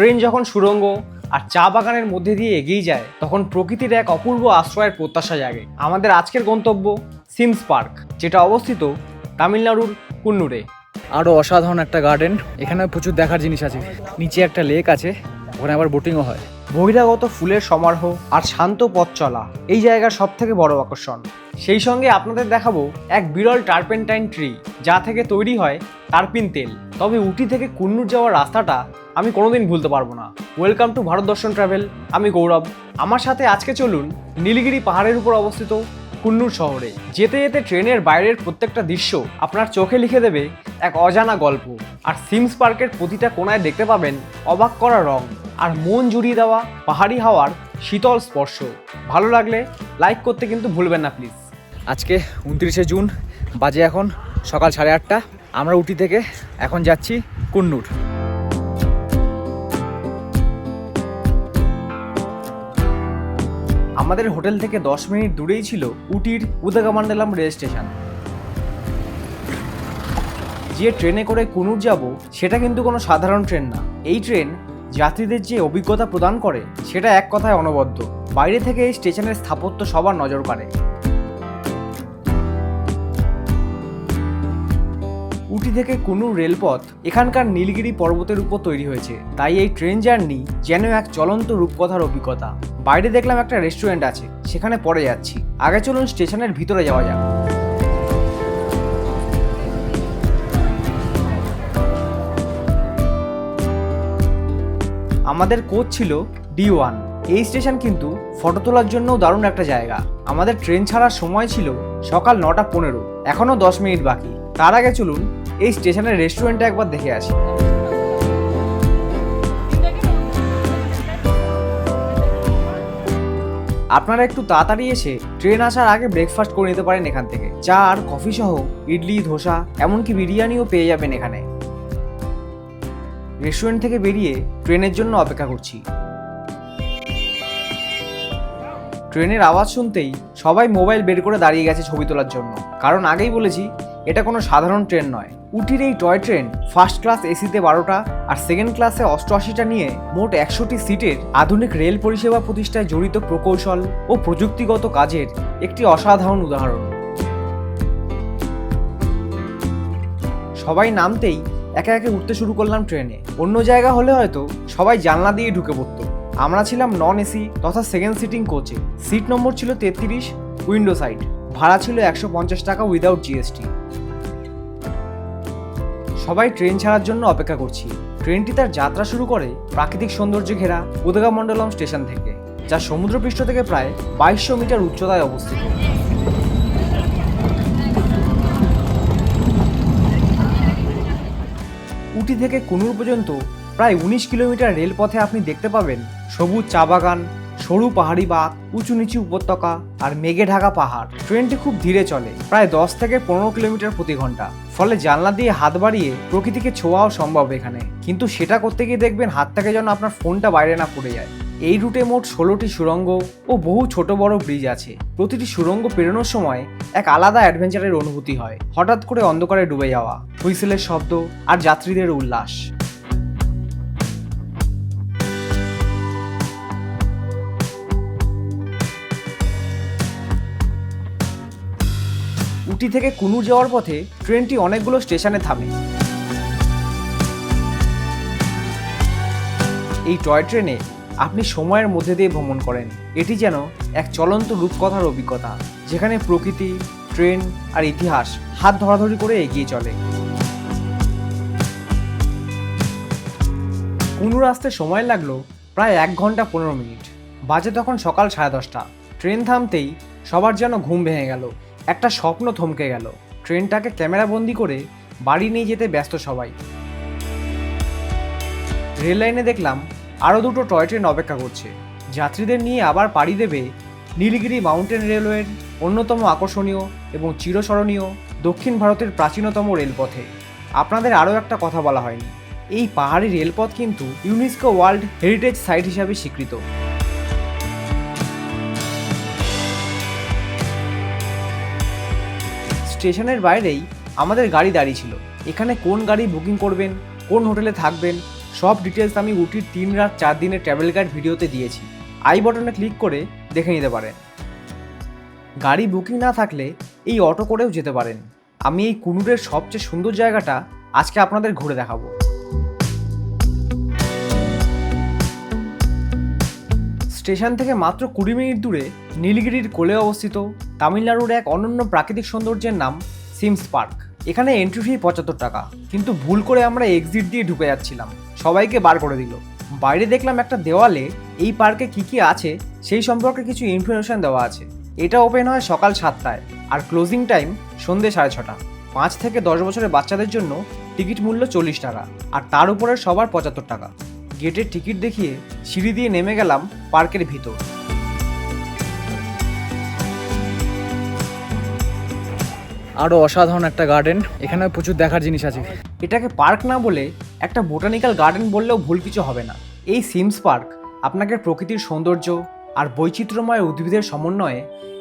Train যখন সুড়ঙ্গ আর চা বাগানের মধ্যে দিয়ে এগিয়ে যায় তখন প্রকৃতির এক অপূর্ব আশ্রয়ের প্রত্যাশা জাগে। আমাদের আজকের গন্তব্য সিমস পার্ক যেটা অবস্থিত তামিলনাড়ুর কুন্নুরে। আরও অসাধারণ একটা গার্ডেন এখানে প্রচুর দেখার জিনিস আছে। নিচে একটা লেক আছে ওখানে আবার বোটিংও হয়। বহিরাগত ফুলের সমারোহ আর শান্ত পথ চলা এই জায়গার সব থেকে বড় আকর্ষণ। সেই সঙ্গে আপনাদের দেখাবো এক বিরল টার্পেন্টাইন ট্রি যা থেকে তৈরি হয় টার্পিন তেল। তবে উটি থেকে কুন্নুর যাওয়ার রাস্তাটা আমি কোনোদিন ভুলতে পারব না। ওয়েলকাম টু ভারত দর্শন ট্রাভেল আমি গৌরব। আমার সাথে আজকে চলুন নীলগিরি পাহাড়ের উপর অবস্থিত কুন্নুর শহরে। যেতে যেতে ট্রেনের বাইরের প্রত্যেকটা দৃশ্য আপনার চোখে লিখে দেবে এক অজানা গল্প। আর সিমস পার্কের প্রতিটা কোনায় দেখতে পাবেন অবাক করা রং আর মন জুড়িয়ে দেওয়া পাহাড়ি হাওয়ার শীতল স্পর্শ। ভালো লাগলে লাইক করতে কিন্তু ভুলবেন না প্লিজ আজকে উনত্রিশে জুন, বাজে এখন সকাল সাড়ে আটটা। আমরা উটি থেকে এখন যাচ্ছি কুন্নুর। আমাদের হোটেল থেকে দশ মিনিট দূরেই ছিল উটির উদাগামান্ডেলাম রেল স্টেশন। যে ট্রেনে করে কুনুর যাব, সেটা কিন্তু কোনো সাধারণ ট্রেন না। এই ট্রেন যাত্রীদের যে অভিজ্ঞতা প্রদান করে, সেটা এক কথায় অনবদ্য। বাইরে থেকে এই স্টেশনের স্থাপত্য সবার নজর কাড়ে। উটি থেকে কুনুর রেলপথ এখানকার নীলগিরি পর্বতের উপর তৈরি হয়েছে। তাই এই ট্রেন জার্নি যেন এক চলন্ত রূপকথার অভিজ্ঞতা। বাইরে দেখলাম একটা রেস্টুরেন্ট আছে, সেখানে পরে যাচ্ছি। আগে চলুন স্টেশনের ভিতরে যাওয়া যাক। আমাদের কোচ ছিল ডি ওয়ান। এই স্টেশন কিন্তু ফটো তোলার জন্যও দারুণ একটা জায়গা। আমাদের ট্রেন ছাড়ার সময় ছিল সকাল নটা পনেরো। এখনও দশ মিনিট বাকি। তার আগে চলুন এই স্টেশনের রেস্টুরেন্টটা একবার দেখে আসি। আপনারা একটু তাড়াতাড়ি এসে ট্রেন আসার আগে ব্রেকফাস্ট করে নিতে পারেন এখান থেকে। চা আর কফি সহ ইডলি, ধোসা, এমনকি বিরিয়ানিও পেয়ে যাবেন এখানে। রেস্টুরেন্ট থেকে বেরিয়ে ট্রেনের জন্য অপেক্ষা করছি। ট্রেনের আওয়াজ শুনতেই সবাই মোবাইল বের করে দাঁড়িয়ে গেছে ছবি তোলার জন্য। কারণ আগেই বলেছি, এটা কোনো সাধারণ ট্রেন নয়। উটির এই টয় ট্রেন ফার্স্ট ক্লাস এসিতে বারোটা আর সেকেন্ড ক্লাসে অষ্টআশিটা নিয়ে মোট একশোটি সিটের আধুনিক রেল পরিষেবা প্রতিষ্ঠায় জড়িত প্রকৌশল ও প্রযুক্তিগত কাজের একটি অসাধারণ উদাহরণ। সবাই নামতেই একে একে উঠতে শুরু করলাম ট্রেনে। অন্য জায়গা হলে হয়তো সবাই জানলা দিয়ে ঢুকে পড়তো। আমরা ছিলাম নন এসি তথা সেকেন্ড সিটিং কোচে সিট নম্বর ছিল তেত্রিশ উইন্ডো সাইড ভাড়া ছিল একশো পঞ্চাশ টাকা উইদাউট জিএসটি সবাই ট্রেন ছাড়ার জন্য অপেক্ষা করছি। ট্রেনটি তার যাত্রা শুরু করে প্রাকৃতিক সৌন্দর্যে ঘেরা উদগামণ্ডলম স্টেশন থেকে, যা সমুদ্রপৃষ্ঠ থেকে প্রায় বাইশশো মিটার উচ্চতায় অবস্থিত। উটি থেকে কুনুর পর্যন্ত প্রায় উনিশ কিলোমিটার রেলপথে আপনি দেখতে পাবেন সবুজ চা বাগান সরু পাহাড়ি বাঁক উঁচু নিচু উপত্যকা আর মেঘে ঢাকা পাহাড়। ট্রেনটি খুব ধীরে চলে, প্রায় দশ থেকে পনেরো কিলোমিটার প্রতি ঘণ্টা। ফলে জানলা দিয়ে হাত বাড়িয়ে প্রকৃতিকে ছোঁয়াও সম্ভব এখানে। কিন্তু সেটা করতে গিয়ে দেখবেন হাত থেকে যেন আপনার ফোনটা বাইরে না পড়ে যায়। এই রুটে মোট ষোলোটি সুড়ঙ্গ ও বহু ছোট বড় ব্রিজ আছে। প্রতিটি সুড়ঙ্গ পেরোনোর সময় এক আলাদা অ্যাডভেঞ্চারের অনুভূতি হয়, হঠাৎ করে অন্ধকারে ডুবে যাওয়া, হুইসেলের শব্দ আর যাত্রীদের উল্লাস। উটি থেকে কুনুর যাওয়ার পথে ট্রেনটি অনেকগুলো স্টেশনে থামে। এই টয় ট্রেনে আপনি সময়ের মধ্যে দিয়ে ভ্রমণ করেন। এটি যেন এক চলন্ত রূপকথার অভিজ্ঞতা, যেখানে প্রকৃতি, ট্রেন আর ইতিহাস হাত ধরাধরি করে এগিয়ে চলে। কুনুর আসতে সময় লাগল প্রায় এক ঘণ্টা পনেরো মিনিট। বাজে তখন সকাল সাড়ে দশটা। ট্রেন থামতেই সবার যেন ঘুম ভেঙে গেল। একটা স্বপ্ন থমকে গেল। ট্রেনটাকে ক্যামেরাবন্দি করে বাড়ি নিয়ে যেতে ব্যস্ত সবাই। রেল লাইনে দেখলাম আরও দুটো টয় ট্রেন অপেক্ষা করছে। যাত্রীদের নিয়ে আবার পাড়ি দেবে নীলগিরি মাউন্টেন রেলওয়ের অন্যতম আকর্ষণীয় এবং চিরস্মরণীয় দক্ষিণ ভারতের প্রাচীনতম রেলপথে। আপনাদের আরও একটা কথা বলা হয়নি। এই পাহাড়ি রেলপথ কিন্তু ইউনেস্কো ওয়ার্ল্ড হেরিটেজ সাইট হিসাবে স্বীকৃত। স্টেশনের বাইরেই আমাদের গাড়ি দাঁড়িয়ে ছিল। এখানে কোন গাড়ি বুকিং করবেন, কোন হোটেলে থাকবেন, সব ডিটেলস আমি উটির তিন রাত চার দিনের ট্রাভেল গাইড ভিডিওতে দিয়েছি। আই বটনে ক্লিক করে দেখে নিতে পারেন। গাড়ি বুকিং না থাকলে এই অটো করেও যেতে পারেন। আমি এই কুনুরের সবচেয়ে সুন্দর জায়গাটা আজকে আপনাদের ঘুরে দেখাবো। স্টেশন থেকে মাত্র কুড়ি মিনিট দূরে নীলগিরির কোলে অবস্থিত তামিলনাড়ুর এক অনন্য প্রাকৃতিক সৌন্দর্যের নাম সিমস পার্ক। এখানে এন্ট্রি ফি পঁচাত্তর টাকা। কিন্তু ভুল করে আমরা এক্সিট দিয়ে ঢুকে যাচ্ছিলাম। সবাইকে বার করে দিল। বাইরে দেখলাম একটা দেওয়ালে এই পার্কে কি কি আছে সেই সম্পর্কে কিছু ইনফরমেশন দেওয়া আছে। এটা ওপেন হয় সকাল সাতটায় আর ক্লোজিং টাইম সন্ধে সাড়ে ছটা। পাঁচ থেকে দশ বছরের বাচ্চাদের জন্য টিকিট মূল্য চল্লিশ টাকা আর তার উপরে সবার পঁচাত্তর টাকা। গেটের টিকিট দেখিয়ে সিঁড়ি দিয়ে নেমে গেলাম পার্কের ভিতর। আরও অসাধারণ একটা গার্ডেন এখানে প্রচুর দেখার জিনিস আছে। এটাকে পার্ক না বলে একটা বোটানিক্যাল গার্ডেন বললেও ভুল কিছু হবে না। এই সিমস পার্ক আপনাকে প্রকৃতির সৌন্দর্য আর বৈচিত্র্যময় উদ্ভিদের সমন্বয়ে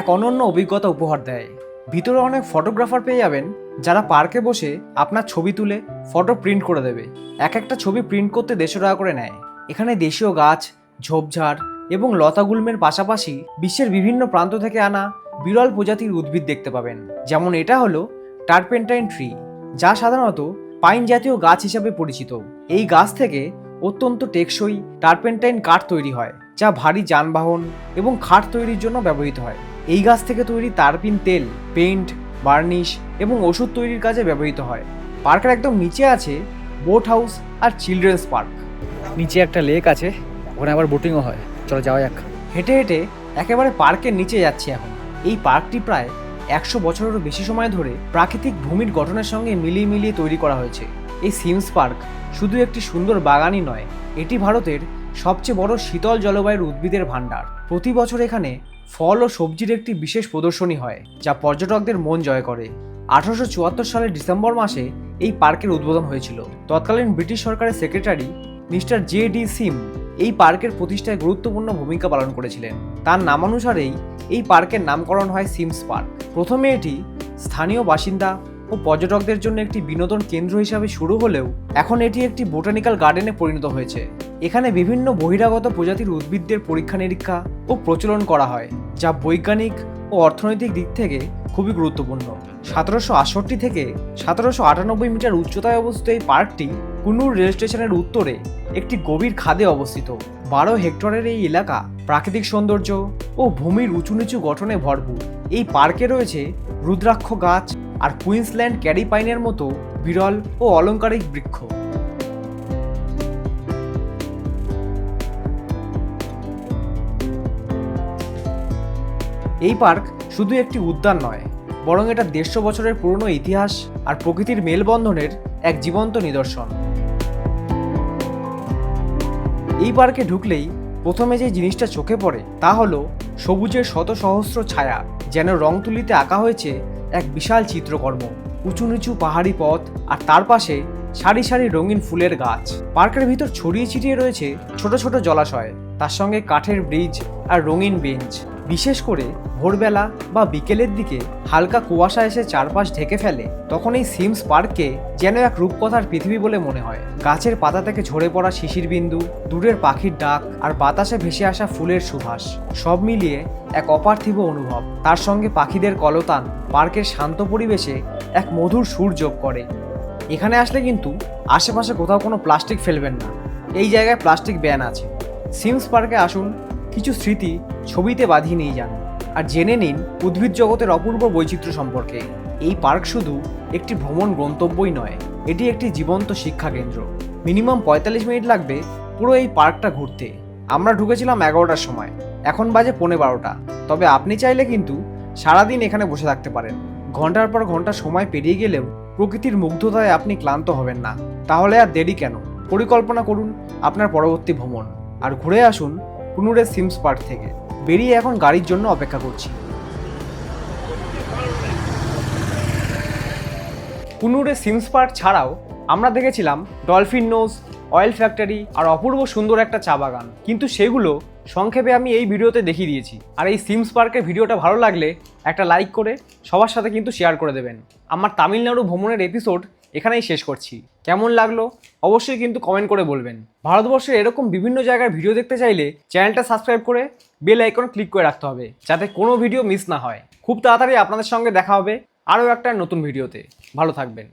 এক অনন্য অভিজ্ঞতা উপহার দেয়। ভিতরে অনেক ফটোগ্রাফার পেয়ে যাবেন যারা পার্কে বসে আপনার ছবি তুলে, ফটো প্রিন্ট করে দেবে। এক একটা ছবি প্রিন্ট করতে দেড়শো টাকা করে নেয়। এখানে দেশীয় গাছ, ঝোপঝাড় এবং লতাগুল্মের পাশাপাশি বিশ্বের বিভিন্ন প্রান্ত থেকে আনা বিরল প্রজাতির উদ্ভিদ দেখতে পাবেন। যেমন এটা হলো টার্পেন্টাইন ট্রি, যা সাধারণত পাইন জাতীয় গাছ হিসাবে পরিচিত। এই গাছ থেকে অত্যন্ত টেকসই টার্পেন্টাইন কাঠ তৈরি হয়, যা ভারী যানবাহন এবং খাট তৈরির জন্য ব্যবহৃত হয়। এই গাছ থেকে তৈরি তারপিন তেল, পেইন্ট বার্নিশ এবং ওষুধ তৈরির কাজে ব্যবহৃত হয়। পার্কের একদম নিচে আছে বোট হাউস আর চিলড্রেন্স পার্ক। নিচে একটা লেক আছে, ওখানে আবার বোটিংও হয়। চলো যাওয়া যাক। হেঁটে হেঁটে একেবারে পার্কের নিচে যাচ্ছি এখন। এই পার্কটি প্রায় একশো বছরেরও বেশি সময় ধরে প্রাকৃতিক ভূমির গঠনের সঙ্গে মিলিয়ে মিলিয়ে তৈরি করা হয়েছে। এই সিমস পার্ক শুধু একটি সুন্দর বাগানই নয়, এটি ভারতের সবচেয়ে বড় শীতল জলবায়ুর উদ্ভিদের ভাণ্ডার। প্রতি বছর এখানে ফল ও সবজির একটি বিশেষ প্রদর্শনী হয়, যা পর্যটকদের মন জয় করে। আঠারোশো চুয়াত্তর সালের ডিসেম্বর মাসে এই পার্কের উদ্বোধন হয়েছিল। তৎকালীন ব্রিটিশ সরকারের secretary mister J D Sim এই পার্কের প্রতিষ্ঠায় গুরুত্বপূর্ণ ভূমিকা পালন করেছিলেন। তার নামানুসারেই এই পার্কের নামকরণ হয় সিমস পার্ক। প্রথমে এটি স্থানীয় বাসিন্দা ও পর্যটকদের জন্য একটি বিনোদন কেন্দ্র হিসাবে শুরু হলেও এখন এটি একটি বোটানিক্যাল গার্ডেনে পরিণত হয়েছে। এখানে বিভিন্ন বহিরাগত প্রজাতির উদ্ভিদদের পরীক্ষা নিরীক্ষা ও প্রচলন করা হয়, যা বৈজ্ঞানিক ও অর্থনৈতিক দিক থেকে খুবই গুরুত্বপূর্ণ। সতেরোশো আটষট্টি থেকে সতেরোশো আটানব্বই মিটার উচ্চতায় অবস্থিত এই পার্কটি কুনুর রেল স্টেশনের উত্তরে একটি গভীর খাদে অবস্থিত। বারো হেক্টরের এই এলাকা প্রাকৃতিক সৌন্দর্য ও ভূমির উঁচু নিচু গঠনে ভরপুর। এই পার্কে রয়েছে রুদ্রাক্ষ গাছ আর কুইন্সল্যান্ড ক্যারি পাইনের মতো বিরল ও অলংকারিক বৃক্ষ। এই পার্ক শুধু একটি উদ্যান নয়, বরং এটা দেড়শো বছরের পুরনো ইতিহাস আর প্রকৃতির মেলবন্ধনের এক জীবন্ত নিদর্শন। এই পার্কে ঢুকলেই প্রথমে যে জিনিসটা চোখে পড়ে তা হলো সবুজের শত সহস্র ছায়া, যেন রং তুলিতে আঁকা হয়েছে এক বিশাল চিত্রকর্ম। উঁচু নিচু পাহাড়ি পথ আর তার পাশে সারি সারি রঙিন ফুলের গাছ। পার্কের ভিতর ছড়িয়ে ছিটিয়ে রয়েছে ছোট ছোট জলাশয়, তার সঙ্গে কাঠের ব্রিজ আর রঙিন বেঞ্চ। বিশেষ করে ভোরবেলা বা বিকেলের দিকে হালকা কুয়াশা এসে চারপাশ ঢেকে ফেলে, তখন এই সিমস পার্ককে যেন এক রূপকথার পৃথিবী বলে মনে হয়। গাছের পাতা থেকে ঝরে পড়া শিশির বিন্দু দূরের পাখির ডাক আর বাতাসে ভেসে আসা ফুলের সুভাষ, সব মিলিয়ে এক অপার্থিব অনুভব। তার সঙ্গে পাখিদের কলতান, পার্কের শান্ত পরিবেশে এক মধুর সুর যোগ করে। এখানে আসলে কিন্তু আশেপাশে কোথাও কোনো প্লাস্টিক ফেলবেন না। এই জায়গায় প্লাস্টিক ব্যান আছে। সিমস পার্কে আসুন, কিছু স্মৃতি ছবিতে বাঁধিয়ে নিয়ে যান আর জেনে নিন, উদ্ভিদ জগতের অপূর্ব বৈচিত্র্য সম্পর্কে। এই পার্ক শুধু একটি ভ্রমণ গন্তব্যই নয়, এটি একটি জীবন্ত শিক্ষা কেন্দ্র। মিনিমাম পঁয়তাল্লিশ মিনিট লাগবে পুরো এই পার্কটা ঘুরতে। আমরা ঢুকেছিলাম এগারোটার সময়, এখন বাজে পৌনে বারোটা। তবে আপনি চাইলে কিন্তু সারাদিন এখানে বসে থাকতে পারেন। ঘণ্টার পর ঘণ্টা সময় পেরিয়ে গেলেও প্রকৃতির মুগ্ধতায় আপনি ক্লান্ত হবেন না। তাহলে আর দেরি কেন? পরিকল্পনা করুন আপনার পরবর্তী ভ্রমণ। আর ঘুরে আসুন কুনুরের সিমস পার্ক থেকে। বেরিয়ে এখন গাড়ির জন্য অপেক্ষা করছি। কুনুরে সিমস পার্ক ছাড়াও আমরা দেখেছিলাম ডলফিন নোজ অয়েল ফ্যাক্টরি আর অপূর্ব সুন্দর একটা চা বাগান। কিন্তু সেগুলো সংক্ষেপে আমি এই ভিডিওতে দেখিয়ে দিয়েছি। আর এই সিমস পার্কের ভিডিওটা ভালো লাগলে একটা লাইক করে সবার সাথে কিন্তু শেয়ার করে দেবেন। আমার তামিলনাড়ু ভ্রমণের এপিসোড এখানেই শেষ করছি। কেমন লাগল? অবশ্যই কিন্তু কমেন্ট করে বলবেন। ভারতবর্ষের এরকম বিভিন্ন জায়গার ভিডিও দেখতে চাইলে চ্যানেলটা সাবস্ক্রাইব করে বেল আইকন ক্লিক করে রাখতে হবে, যাতে কোনো ভিডিও মিস না হয়। খুব তাড়াতাড়ি আপনাদের সঙ্গে দেখা হবে আরও একটা নতুন ভিডিওতে। ভালো থাকবেন।